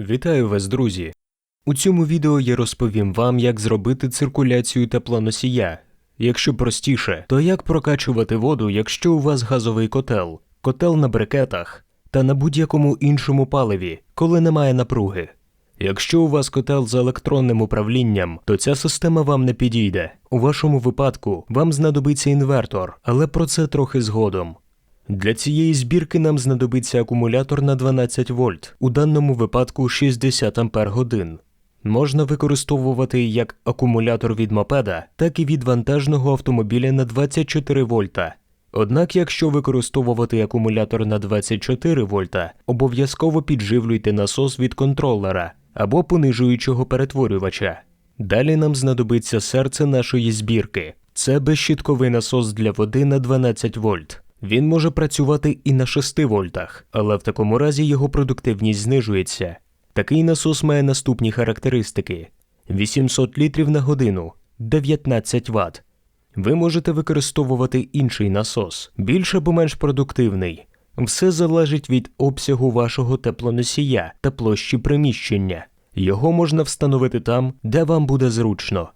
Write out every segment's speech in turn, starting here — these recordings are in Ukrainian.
Вітаю вас, друзі! У цьому відео я розповім вам, як зробити циркуляцію теплоносія. Якщо простіше, то як прокачувати воду, якщо у вас газовий котел, котел на брикетах та на будь-якому іншому паливі, коли немає напруги. Якщо у вас котел з електронним управлінням, то ця система вам не підійде. У вашому випадку вам знадобиться інвертор, але про це трохи згодом. Для цієї збірки нам знадобиться акумулятор на 12 вольт, у даному випадку 60 ампер годин. Можна використовувати як акумулятор від мопеда, так і від вантажного автомобіля на 24 вольта. Однак, якщо використовувати акумулятор на 24 вольта, обов'язково підживлюйте насос від контролера або понижуючого перетворювача. Далі нам знадобиться серце нашої збірки. Це безщітковий насос для води на 12 вольт. Він може працювати і на 6 вольтах, але в такому разі його продуктивність знижується. Такий насос має наступні характеристики: 800 літрів на годину, 19 Вт. Ви можете використовувати інший насос, більш або менш продуктивний. Все залежить від обсягу вашого теплоносія та площі приміщення. Його можна встановити там, де вам буде зручно.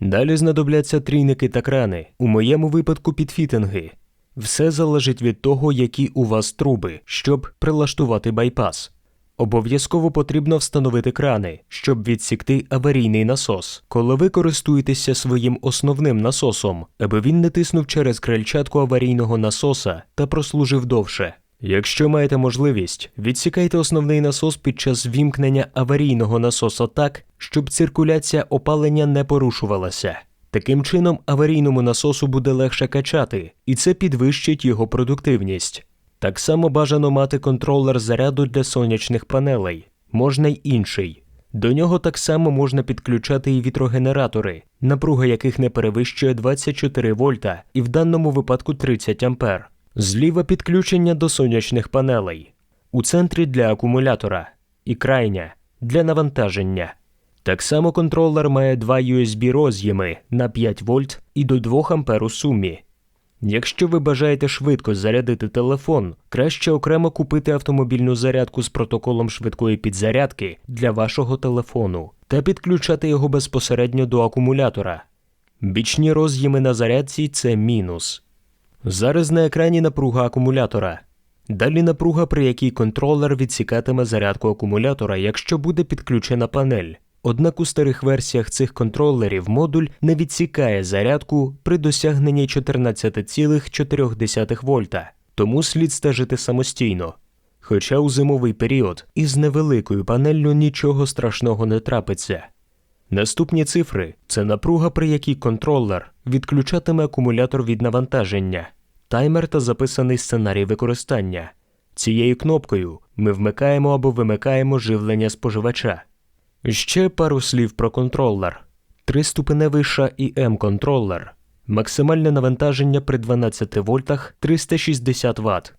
Далі знадобляться трійники та крани, у моєму випадку підфітинги. Все залежить від того, які у вас труби, щоб прилаштувати байпас. Обов'язково потрібно встановити крани, щоб відсікти аварійний насос, коли ви користуєтеся своїм основним насосом, аби він не тиснув через крильчатку аварійного насоса та прослужив довше. Якщо маєте можливість, відсікайте основний насос під час вімкнення аварійного насоса так, щоб циркуляція опалення не порушувалася. Таким чином, аварійному насосу буде легше качати, і це підвищить його продуктивність. Так само бажано мати контролер заряду для сонячних панелей, можна й інший. До нього так само можна підключати і вітрогенератори, напруга яких не перевищує 24 вольта і в даному випадку 30 ампер. Зліва підключення до сонячних панелей, у центрі для акумулятора і крайня для навантаження. Так само контролер має два USB роз'єми на 5 вольт і до 2 ампер у сумі. Якщо ви бажаєте швидко зарядити телефон, краще окремо купити автомобільну зарядку з протоколом швидкої підзарядки для вашого телефону та підключати його безпосередньо до акумулятора. Бічні роз'єми на зарядці це мінус. Зараз на екрані напруга акумулятора. Далі напруга, при якій контролер відсікатиме зарядку акумулятора, якщо буде підключена панель. Однак у старих версіях цих контролерів модуль не відсікає зарядку при досягненні 14,4 вольта, тому слід стежити самостійно. Хоча у зимовий період із невеликою панеллю нічого страшного не трапиться. Наступні цифри це напруга, при якій контролер відключатиме акумулятор від навантаження, таймер та записаний сценарій використання. Цією кнопкою ми вмикаємо або вимикаємо живлення споживача. Ще пару слів про контролер. Триступеневий ШАІМ контролер. Максимальне навантаження при 12 вольтах 360 Вт.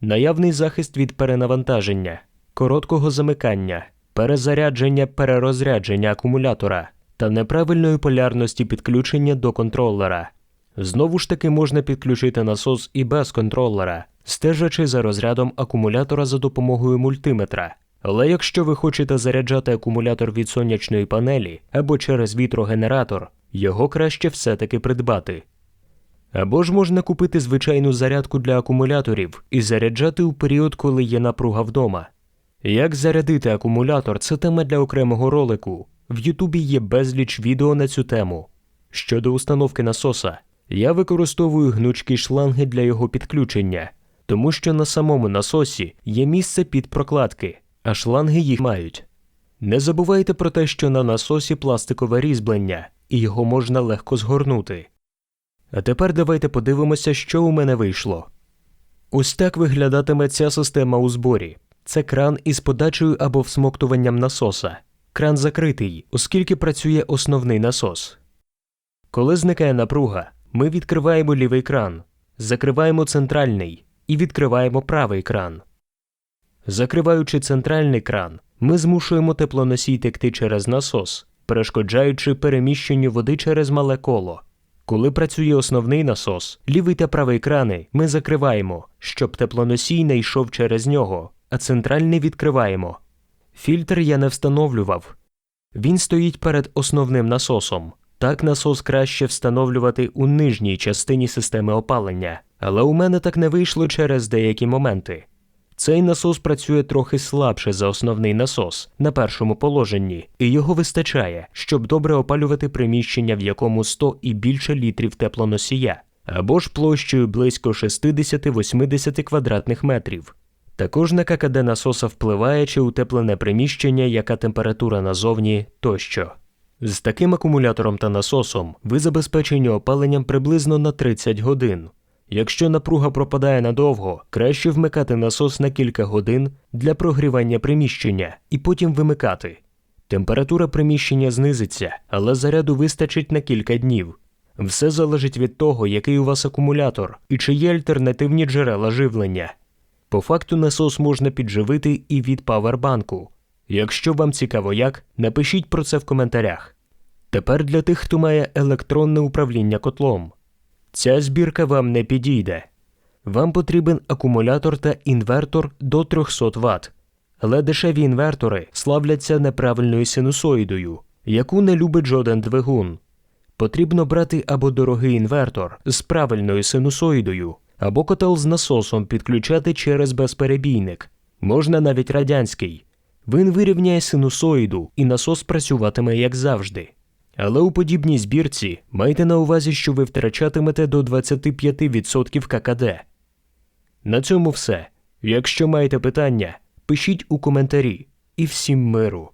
Наявний захист від перенавантаження, короткого замикання, перезарядження перерозрядження акумулятора та неправильної полярності підключення до контролера. Знову ж таки можна підключити насос і без контролера, стежачи за розрядом акумулятора за допомогою мультиметра. Але якщо ви хочете заряджати акумулятор від сонячної панелі або через вітрогенератор, його краще все-таки придбати. Або ж можна купити звичайну зарядку для акумуляторів і заряджати у період, коли є напруга вдома. Як зарядити акумулятор це тема для окремого ролику. В Ютубі є безліч відео на цю тему. Щодо установки насоса, я використовую гнучкі шланги для його підключення, тому що на самому насосі є місце під прокладки а шланги їх мають. Не забувайте про те, що на насосі пластикове різьблення, і його можна легко згорнути. А тепер давайте подивимося, що у мене вийшло. Ось так виглядатиме ця система у зборі. Це кран із подачею або всмоктуванням насоса. Кран закритий, оскільки працює основний насос. Коли зникає напруга, ми відкриваємо лівий кран, закриваємо центральний і відкриваємо правий кран. Закриваючи центральний кран, ми змушуємо теплоносій текти через насос, перешкоджаючи переміщенню води через мале коло. Коли працює основний насос, лівий та правий крани ми закриваємо, щоб теплоносій не йшов через нього, а центральний відкриваємо. Фільтр я не встановлював. Він стоїть перед основним насосом. Так насос краще встановлювати у нижній частині системи опалення, але у мене так не вийшло через деякі моменти. Цей насос працює трохи слабше за основний насос на першому положенні, і його вистачає, щоб добре опалювати приміщення, в якому 100 і більше літрів теплоносія, або ж площею близько 60-80 квадратних метрів. Також на ККД насоса впливає чи утеплене приміщення, яка температура назовні тощо. З таким акумулятором та насосом ви забезпечені опаленням приблизно на 30 годин. Якщо напруга пропадає надовго, краще вмикати насос на кілька годин для прогрівання приміщення і потім вимикати. Температура приміщення знизиться, але заряду вистачить на кілька днів. Все залежить від того, який у вас акумулятор і чи є альтернативні джерела живлення. По факту насос можна підживити і від павербанку. Якщо вам цікаво як, напишіть про це в коментарях. Тепер для тих, хто має електронне управління котлом. Ця збірка вам не підійде. Вам потрібен акумулятор та інвертор до 300 Вт. Але дешеві інвертори славляться неправильною синусоїдою, яку не любить жоден двигун. Потрібно брати або дорогий інвертор з правильною синусоїдою, або котел з насосом підключати через безперебійник. Можна навіть радянський. Він вирівняє синусоїду і насос працюватиме як завжди. Але у подібній збірці майте на увазі, що ви втрачатимете до 25% ККД. На цьому все. Якщо маєте питання, пишіть у коментарі і всім миру.